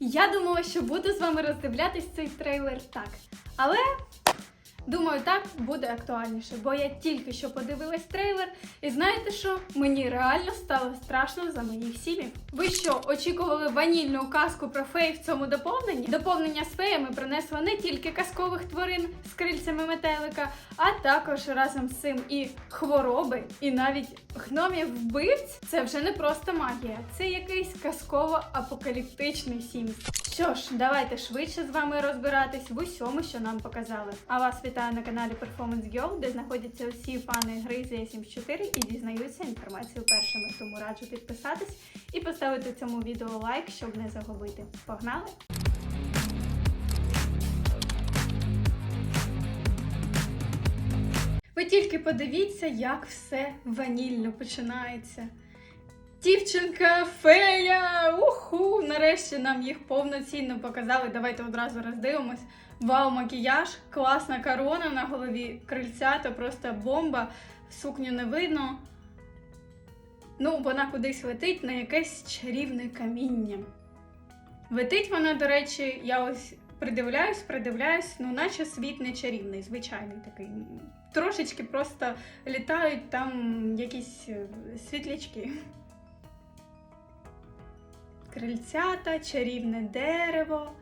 Я думала, що буду з вами роздивлятись цей трейлер так. Але думаю, так буде актуальніше, бо я тільки що подивилась трейлер, і знаєте що? Мені реально стало страшно за моїх сім'їв. Ви що, очікували ванільну казку про фей в цьому доповненні? Доповнення з феями принесло не тільки казкових тварин з крильцями метелика, а також разом з цим і хвороби, і навіть гномів вбивць. Це вже не просто магія, це якийсь казково-апокаліптичний сім'ї. Що ж, давайте швидше з вами розбиратись в усьому, що нам показали. А вас вітаю на каналі Performance Girl, де знаходяться усі фани гри з 74 і дізнаються інформацію першими. Тому раджу підписатись і поставити цьому відео лайк, щоб не загубити. Погнали! Ви тільки подивіться, як все ванільно починається. Дівчинка, фея! Уху! Нарешті нам їх повноцінно показали. Давайте одразу роздивимось. Вау, макіяж, класна корона на голові, крильця, то просто бомба, сукню не видно. Ну, вона кудись летить на якесь чарівне каміння. Летить вона, до речі, я ось придивляюсь, придивляюсь, ну, наче світ не чарівний, звичайний такий. Трошечки просто літають там якісь е, світлячки. Крильцята, чарівне дерево.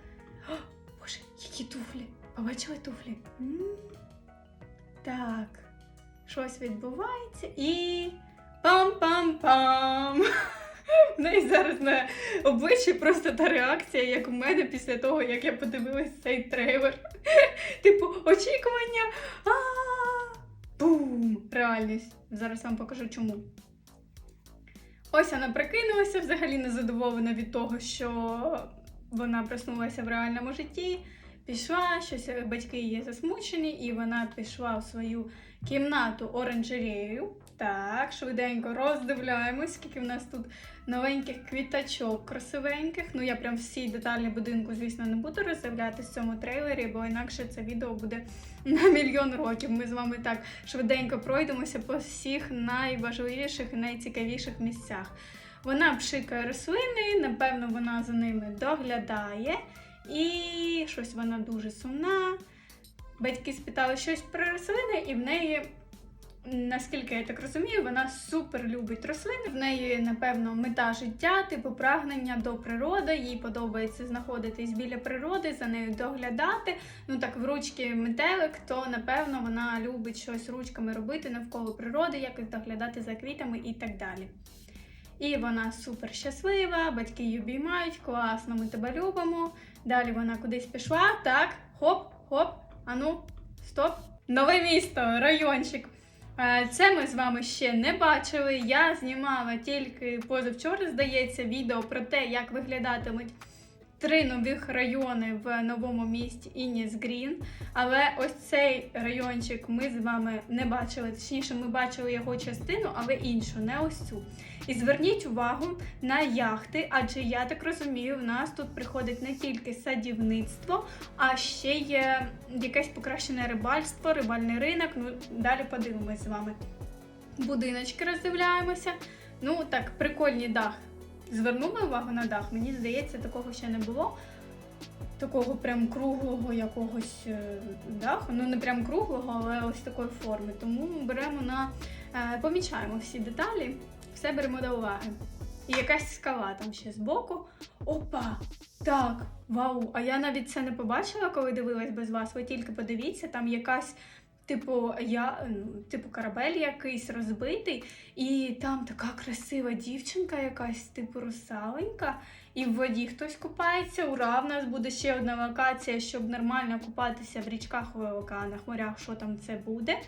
Боже, які туфлі! Побачили туфлі? М? Так, щось відбувається і. Пам-пам-пам! В неї зараз на обличчі просто та реакція, як у мене після того, як я подивилась цей трейлер. Типу, очікування. а Бум! Реальність. Зараз вам покажу чому. Ось вона прикинулася, взагалі незадоволена від того, що вона проснулася в реальному житті. Пішла, щось батьки її засмучені, і вона пішла в свою кімнату оранжерею. Так, швиденько роздивляємось, скільки в нас тут новеньких квіточок красивеньких. Ну, я прям всі деталі будинку, звісно, не буду роздивлятися в цьому трейлері, бо інакше це відео буде на мільйон років. Ми з вами так швиденько пройдемося по всіх найважливіших і найцікавіших місцях. Вона пшикає рослини, напевно, вона за ними доглядає. І щось вона дуже сумна. Батьки спитали щось про рослини, і в неї, наскільки я так розумію, вона супер любить рослини. В неї, напевно, мета життя, типу прагнення до природи. Їй подобається знаходитись біля природи, за нею доглядати. Ну так, в ручки метелик, то напевно вона любить щось ручками робити навколо природи, якось доглядати за квітами і так далі. І вона супер щаслива, батьки її обіймають, класно, ми тебе любимо. Далі вона кудись пішла. Так, хоп, хоп, ану, стоп. Нове місто, райончик. Це ми з вами ще не бачили. Я знімала тільки позавчора, здається, відео про те, як виглядатимуть три нових райони в новому місті Ініс Грін. Але ось цей райончик ми з вами не бачили. Точніше, ми бачили його частину, але іншу, не ось цю. І зверніть увагу на яхти, адже я так розумію, в нас тут приходить не тільки садівництво, а ще є якесь покращене рибальство, рибальний ринок. Ну, далі подивимось з вами. Будиночки роздивляємося. Ну, так, прикольний дах. Звернули увагу на дах. Мені здається, такого ще не було. Такого прям круглого якогось е, даху. Ну, не прям круглого, але ось такої форми. Тому беремо на е, помічаємо всі деталі, все беремо до уваги. І якась скала там ще збоку. Опа! Так, вау! А я навіть це не побачила, коли дивилась без вас. Ви тільки подивіться, там якась. Типу, я, ну, типу, корабель якийсь розбитий, і там така красива дівчинка, якась, типу, русаленька, і в воді хтось купається. Ура, в нас буде ще одна локація, щоб нормально купатися в річках, в океанах, морях, що там це буде.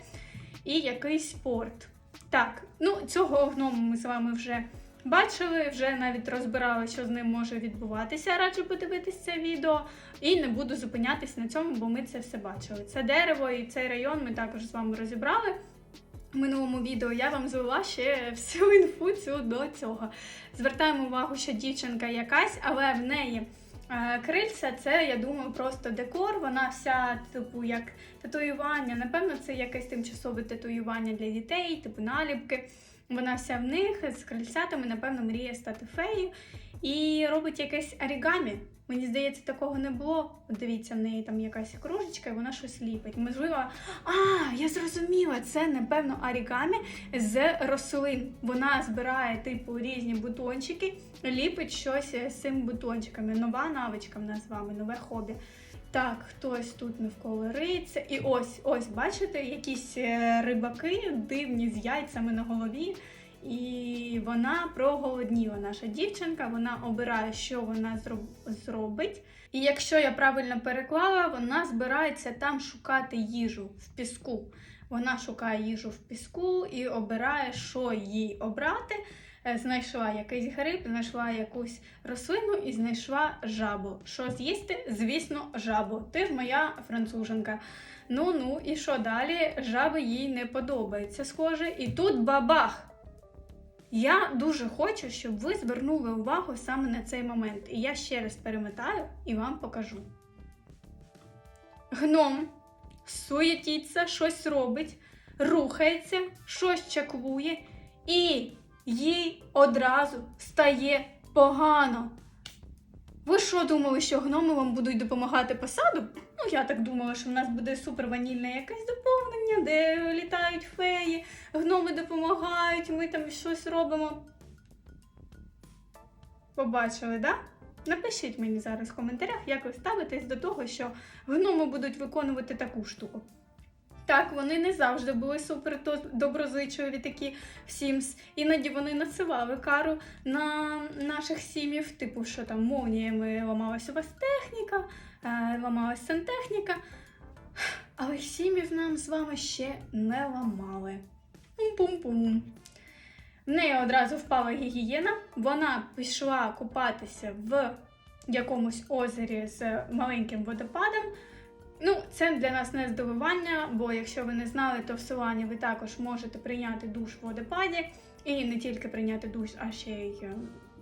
І якийсь порт. Так, ну цього гному ми з вами вже бачили, вже навіть розбирали, що з ним може відбуватися. Раджу подивитись це відео. І не буду зупинятись на цьому, бо ми це все бачили. Це дерево і цей район ми також з вами розібрали. В минулому відео я вам звела ще всю інфу цю до цього. Звертаємо увагу, що дівчинка якась, але в неї крильця це, я думаю, просто декор. Вона вся, типу, як татуювання. Напевно, це якесь тимчасове татуювання для дітей, типу наліпки. Вона вся в них з крильцятами, напевно, мріє стати феєю і робить якесь орігамі. Мені здається, такого не було. Дивіться, в неї там якась кружечка, і вона щось ліпить. Можливо, а, я зрозуміла, це напевно орігамі з рослин. Вона збирає типу різні бутончики, ліпить щось з цими бутончиками. Нова навичка в нас з вами, нове хобі. Так, хтось тут навколо риється. І ось, ось, бачите, якісь е, рибаки дивні з яйцями на голові. І вона проголодніла, наша дівчинка. Вона обирає, що вона зроб- зробить. І якщо я правильно переклала, вона збирається там шукати їжу в піску. Вона шукає їжу в піску і обирає, що їй обрати. Е, Знайшла якийсь гриб, знайшла якусь рослину і знайшла жабу. Що з'їсти? Звісно, жабу. Ти ж моя француженка. Ну ну, і що далі? Жаби їй не подобається, схоже. І тут бабах! Я дуже хочу, щоб ви звернули увагу саме на цей момент. І я ще раз перемотаю і вам покажу. Гном суєтіться, щось робить, рухається, щось чаклує, і їй одразу стає погано. Ви що думали, що гноми вам будуть допомагати по саду? Ну, я так думала, що в нас буде супер ванільне якесь доповнення, де літають феї, гноми допомагають, ми там щось робимо. Побачили, да? Напишіть мені зараз в коментарях, як ви ставитесь до того, що гноми будуть виконувати таку штуку. Так, вони не завжди були супер до- доброзичливі такі в Sims. Іноді вони насилали кару на наших сімів, типу, що там молніями ламалась у вас техніка, е, ламалась сантехніка. Але сімів нам з вами ще не ламали. Пум-пум-пум. В неї одразу впала гігієна. Вона пішла купатися в якомусь озері з маленьким водопадом. Ну, це для нас не здивування, бо якщо ви не знали, то в Солані ви також можете прийняти душ в водопаді і не тільки прийняти душ, а ще й е,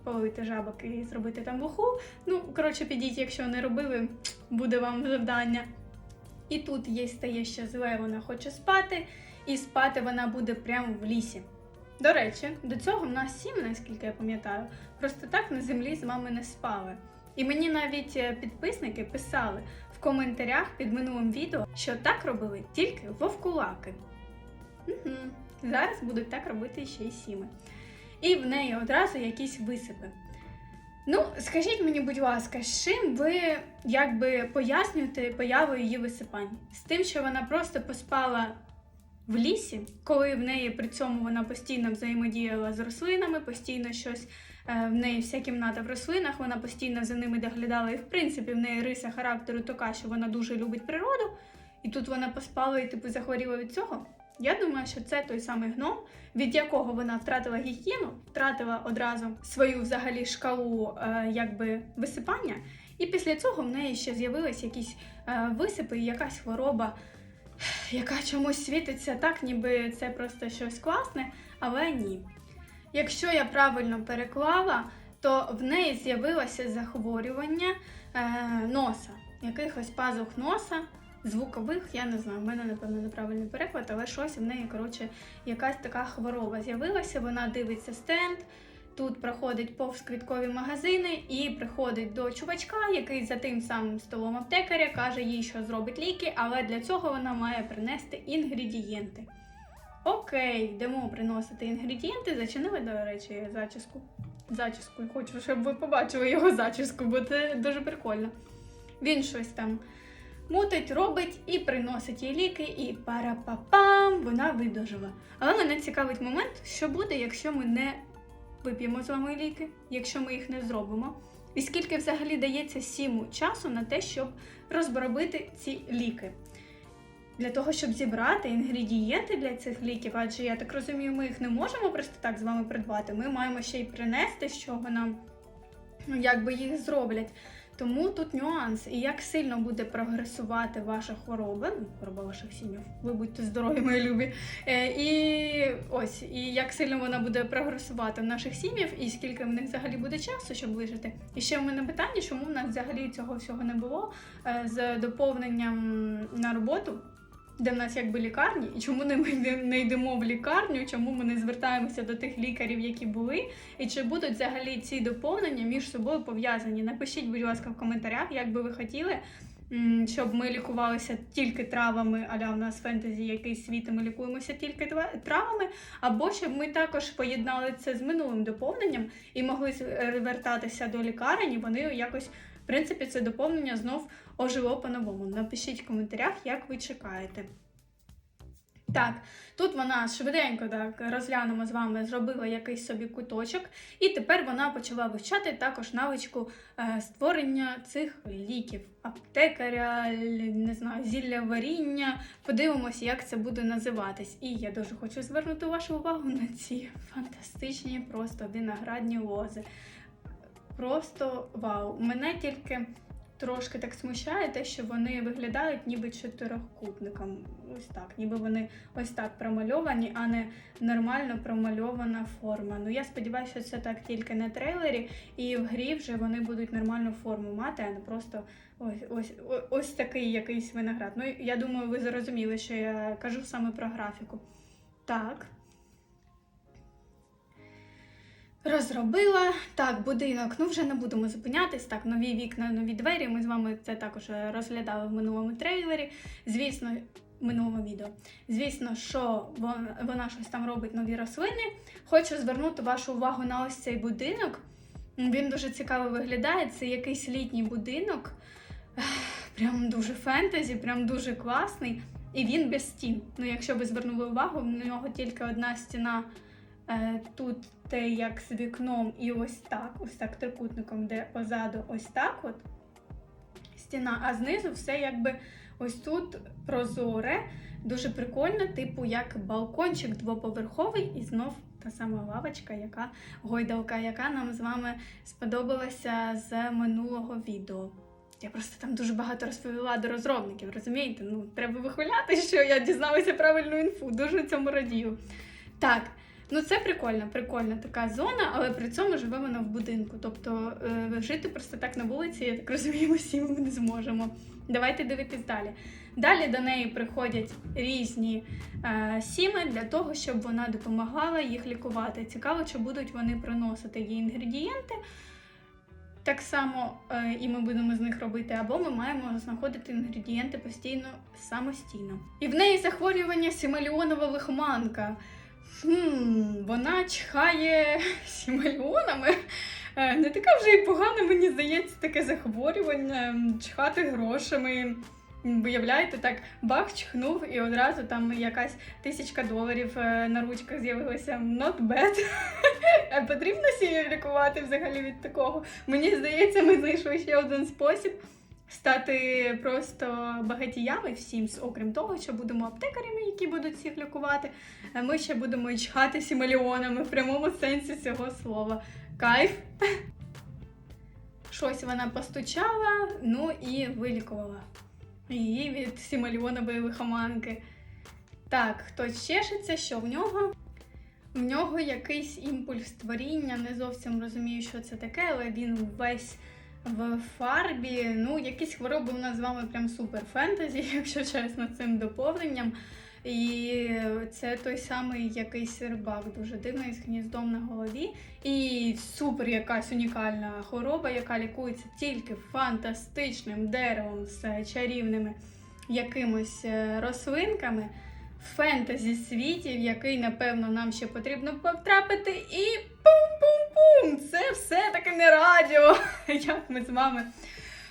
половити жабок і зробити там вуху. Ну, коротше, підіть, якщо не робили, буде вам завдання. І тут їй стає ще зле, вона хоче спати, і спати вона буде прямо в лісі. До речі, до цього в нас сім, наскільки я пам'ятаю, просто так на землі з вами не спали. І мені навіть е, підписники писали в коментарях під минулим відео, що так робили тільки вовкулаки. Угу. Зараз будуть так робити ще й сіми. І в неї одразу якісь висипи. Ну, скажіть мені, будь ласка, з чим ви якби пояснюєте появу її висипань? З тим, що вона просто поспала в лісі, коли в неї при цьому вона постійно взаємодіяла з рослинами, постійно щось в неї вся кімната в рослинах, вона постійно за ними доглядала, і в принципі в неї риса характеру така, що вона дуже любить природу, і тут вона поспала і типу захворіла від цього. Я думаю, що це той самий гном, від якого вона втратила гігієну, втратила одразу свою взагалі шкалу е, якби висипання, і після цього в неї ще з'явились якісь е, висипи і якась хвороба, яка чомусь світиться так, ніби це просто щось класне, але ні. Якщо я правильно переклала, то в неї з'явилося захворювання е, носа, якихось пазух носа, звукових, я не знаю, в мене, напевно, неправильний переклад, але щось в неї, коротше, якась така хвороба з'явилася. Вона дивиться стенд. Тут проходить повз квіткові магазини і приходить до чувачка, який за тим самим столом аптекаря каже їй, що зробить ліки, але для цього вона має принести інгредієнти. Окей, йдемо приносити інгредієнти. Зачинили, до речі, зачіску. Зачіску. Хочу, щоб ви побачили його зачіску, бо це дуже прикольно. Він щось там мутить, робить і приносить їй ліки, і пара-па-пам, вона видужила. Але мене цікавить момент, що буде, якщо ми не вип'ємо з вами ліки, якщо ми їх не зробимо. І скільки взагалі дається сіму часу на те, щоб розробити ці ліки. Для того, щоб зібрати інгредієнти для цих ліків, адже я так розумію, ми їх не можемо просто так з вами придбати. Ми маємо ще й принести, з чого нам ну, якби їх зроблять. Тому тут нюанс. І як сильно буде прогресувати ваша хвороба, ну, хвороба ваших сім'їв, ви будьте здорові, мої любі. Е, і ось, і як сильно вона буде прогресувати в наших сім'їв, і скільки в них взагалі буде часу, щоб вижити. І ще в мене питання, чому в нас взагалі цього всього не було е, з доповненням на роботу. Де в нас якби лікарні, і чому не ми не- йдемо в лікарню, чому ми не звертаємося до тих лікарів, які були, і чи будуть взагалі ці доповнення між собою пов'язані? Напишіть, будь ласка, в коментарях, як би ви хотіли. Щоб ми лікувалися тільки травами, аля в нас фентезі якийсь світ, і ми лікуємося тільки травами, або щоб ми також поєднали це з минулим доповненням і могли з- е, до лікарень, і вони якось, в принципі, це доповнення знов ожило по-новому. Напишіть в коментарях, як ви чекаєте. Так, тут вона швиденько так розглянемо з вами, зробила якийсь собі куточок, і тепер вона почала вивчати також навичку е, створення цих ліків, аптекаря, не знаю, зілля варіння. Подивимося, як це буде називатись. І я дуже хочу звернути вашу увагу на ці фантастичні просто виноградні лози. Просто вау! Мене тільки трошки так смущає те, що вони виглядають ніби чотирьохкутником. Ось так, ніби вони ось так промальовані, а не нормально промальована форма. Ну я сподіваюся, що це так тільки на трейлері, і в грі вже вони будуть нормальну форму мати, а не просто ось ось о- ось такий якийсь виноград. Ну я думаю, ви зрозуміли, що я кажу саме про графіку. Так. Розробила так, будинок. Ну вже не будемо зупинятись. Так, нові вікна, нові двері. Ми з вами це також е, розглядали в минулому трейлері. Звісно, в минулому відео. Звісно, що вона, щось там робить нові рослини. Хочу звернути вашу увагу на ось цей будинок. Він дуже цікаво виглядає. Це якийсь літній будинок. Прям дуже фентезі, прям дуже класний. І він без стін. Ну, якщо ви звернули увагу, в нього тільки одна стіна тут те, як з вікном, і ось так, ось так трикутником, де позаду ось так от стіна, а знизу все якби ось тут прозоре, дуже прикольно, типу як балкончик двоповерховий, і знов та сама лавочка, яка гойдалка, яка нам з вами сподобалася з минулого відео. Я просто там дуже багато розповіла до розробників, розумієте? Ну, треба вихваляти, що я дізналася правильну інфу. Дуже цьому радію. Так, ну це прикольно, прикольна така зона, але при цьому живе вона в будинку. Тобто е, жити просто так на вулиці, я так розумію, всі ми не зможемо. Давайте дивитись далі. Далі до неї приходять різні е, сіми для того, щоб вона допомагала їх лікувати. Цікаво, чи будуть вони приносити їй інгредієнти. Так само е, і ми будемо з них робити, або ми маємо знаходити інгредієнти постійно самостійно. І в неї захворювання сімеліонова лихоманка. Хм, вона чхає сімеліонами. Е, Не така вже й погана, мені здається, таке захворювання, чхати грошами. Виявляєте, так бах чхнув, і одразу там якась тисячка доларів е, на ручках з'явилася. Not bad. Потрібно сім'ю лікувати взагалі від такого. Мені здається, ми знайшли ще один спосіб стати просто багатіями всім, окрім того, що будемо аптекарями, які будуть всіх лікувати. А ми ще будемо і чхати мільйонами в прямому сенсі цього слова. Кайф. Щось вона постучала, ну і вилікувала її від сімальйонової лихоманки. Так, хтось чешеться, що в нього? В нього якийсь імпульс творіння, не зовсім розумію, що це таке, але він весь в фарбі. Ну, якісь хвороби у нас з вами прям супер фентезі, якщо чесно, цим доповненням. І це той самий якийсь рибак, дуже дивний з гніздом на голові. І супер якась унікальна хвороба, яка лікується тільки фантастичним деревом з чарівними якимось е, рослинками фентезі світі, в який, напевно, нам ще потрібно потрапити. І пум-пум-пум! Це все-таки не радіо. Як ми з вами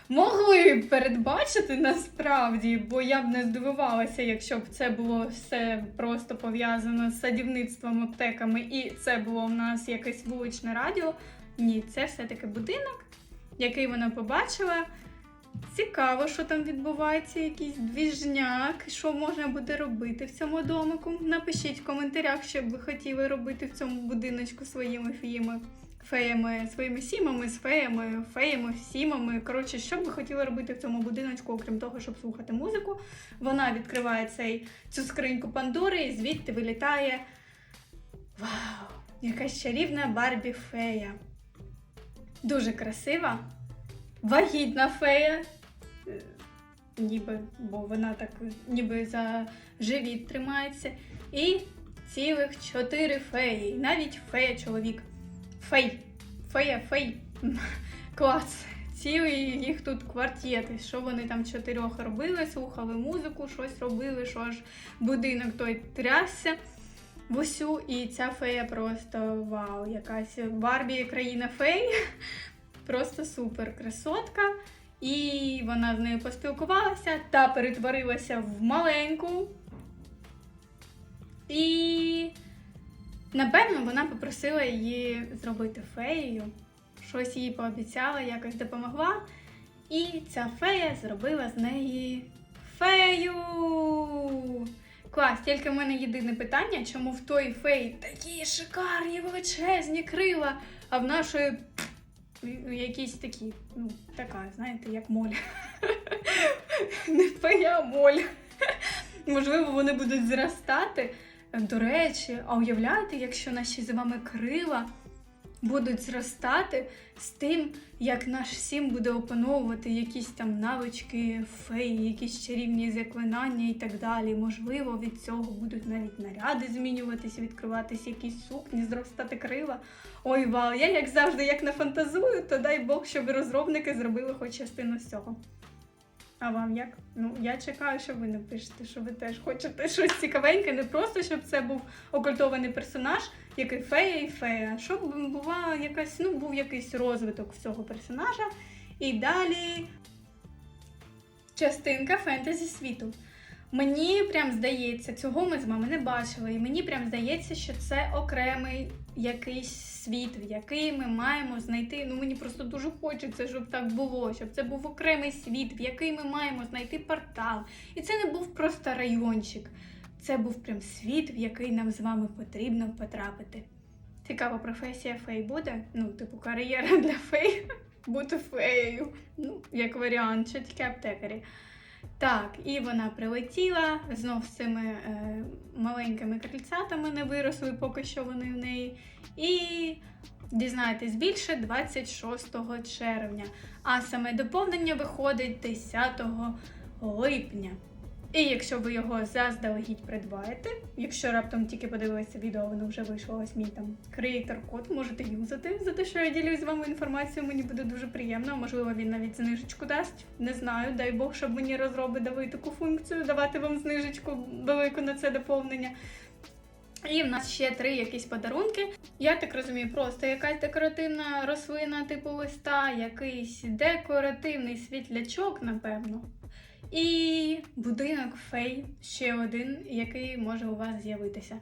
могли передбачити насправді, бо я б не здивувалася, якщо б це було все просто пов'язано з садівництвом, аптеками, і це було в нас якесь вуличне радіо. Ні, це все-таки будинок, який вона побачила. Цікаво, що там відбувається, якийсь двіжняк, що можна буде робити в цьому домику. Напишіть в коментарях, що б ви хотіли робити в цьому будиночку своїми фіями, феями, своїми сімами, з феями, феями, сімами. Коротше, що б ви хотіли робити в цьому будиночку, окрім того, щоб слухати музику. Вона відкриває цей, цю скриньку Пандори і звідти вилітає. Вау! Якась чарівна Барбі фея. Дуже красива. Вагітна фея. Е, ніби, бо вона так ніби за живіт тримається. І цілих чотири феї. Навіть фея чоловік. Фей. Фея, фей. Клас. Цілий їх тут квартети. Що вони там чотирьох робили, слухали музику, щось робили, що аж будинок той трясся в усю. І ця фея просто вау, якась Барбі країна фей. Просто супер красотка. І вона з нею поспілкувалася та перетворилася в маленьку. І напевно вона попросила її зробити феєю. Щось їй пообіцяла, якось допомогла. І ця фея зробила з неї фею. Клас, тільки в мене єдине питання, чому в той феї такі шикарні величезні крила, а в нашої якісь такі, ну, така, знаєте, як моль. Не твоя моль. Можливо, вони будуть зростати. До речі, а уявляєте, якщо наші з вами крила будуть зростати з тим, як наш сім буде опановувати якісь там навички феї, якісь чарівні заклинання і так далі. Можливо, від цього будуть навіть наряди змінюватись, відкриватись якісь сукні, зростати крила. Ой, вау, я як завжди, як нафантазую, то дай Бог, щоб розробники зробили хоч частину з цього. А вам як? Ну, я чекаю, що ви напишете, що ви теж хочете щось цікавеньке, не просто щоб це був окультований персонаж, який фея і фея, щоб була якась, ну, був якийсь розвиток цього персонажа. І далі частинка фентезі світу. Мені прям здається, цього ми з вами не бачили, і мені прям здається, що це окремий якийсь світ, в який ми маємо знайти. Ну мені просто дуже хочеться, щоб так було, щоб це був окремий світ, в який ми маємо знайти портал. І це не був просто райончик, це був прям світ, в який нам з вами потрібно потрапити. Цікава професія фей буде. Ну, типу, кар'єра для фей бути феєю. Ну, як варіант, що тільки аптекарі. Так, і вона прилетіла знов з цими е, маленькими крильцятами не виросли, поки що вони в неї. І дізнаєтесь більше 26 червня. А саме доповнення виходить 10 липня. І якщо ви його заздалегідь придбаєте, якщо раптом тільки подивилися відео, воно вже вийшло ось мій там креатор-код, можете юзати за те, що я ділюсь з вами інформацією, мені буде дуже приємно. Можливо, він навіть знижечку дасть. Не знаю, дай Бог, щоб мені розроби дали таку функцію, давати вам знижечку велику на це доповнення. І в нас ще три якісь подарунки. Я так розумію, просто якась декоративна рослина типу листа, якийсь декоративний світлячок, напевно. І будинок фей ще один, який може у вас з'явитися.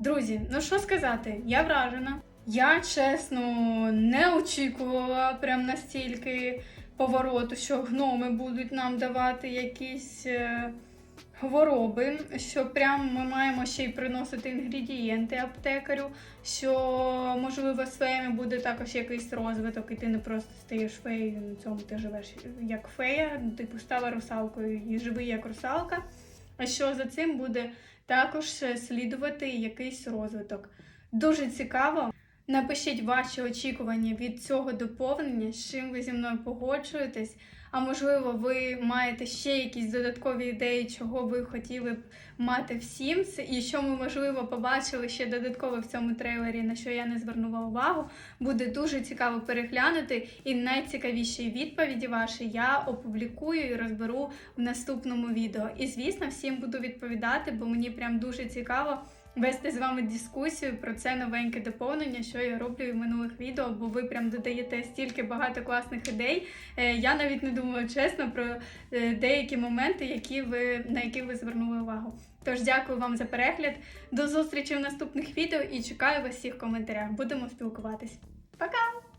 Друзі, ну що сказати, я вражена. Я чесно не очікувала прям настільки повороту, що гноми будуть нам давати якісь хвороби, що прям ми маємо ще й приносити інгредієнти аптекарю, що можливо з феями буде також якийсь розвиток, і ти не просто стаєш феєю, на цьому ти живеш як фея, типу стала русалкою і живи як русалка. А що за цим буде також слідувати якийсь розвиток. Дуже цікаво. Напишіть ваші очікування від цього доповнення, з чим ви зі мною погоджуєтесь. А можливо, ви маєте ще якісь додаткові ідеї, чого ви хотіли б мати в Sims, і що ми, можливо, побачили ще додатково в цьому трейлері, на що я не звернула увагу. Буде дуже цікаво переглянути. І найцікавіші відповіді ваші я опублікую і розберу в наступному відео. І звісно, всім буду відповідати, бо мені прям дуже цікаво вести з вами дискусію про це новеньке доповнення, що я роблю в минулих відео, бо ви прям додаєте стільки багато класних ідей. Е, Я навіть не думаю чесно про е, деякі моменти, які ви, на які ви звернули увагу. Тож дякую вам за перегляд. До зустрічі в наступних відео і чекаю вас всіх в коментарях. Будемо спілкуватись. Пока!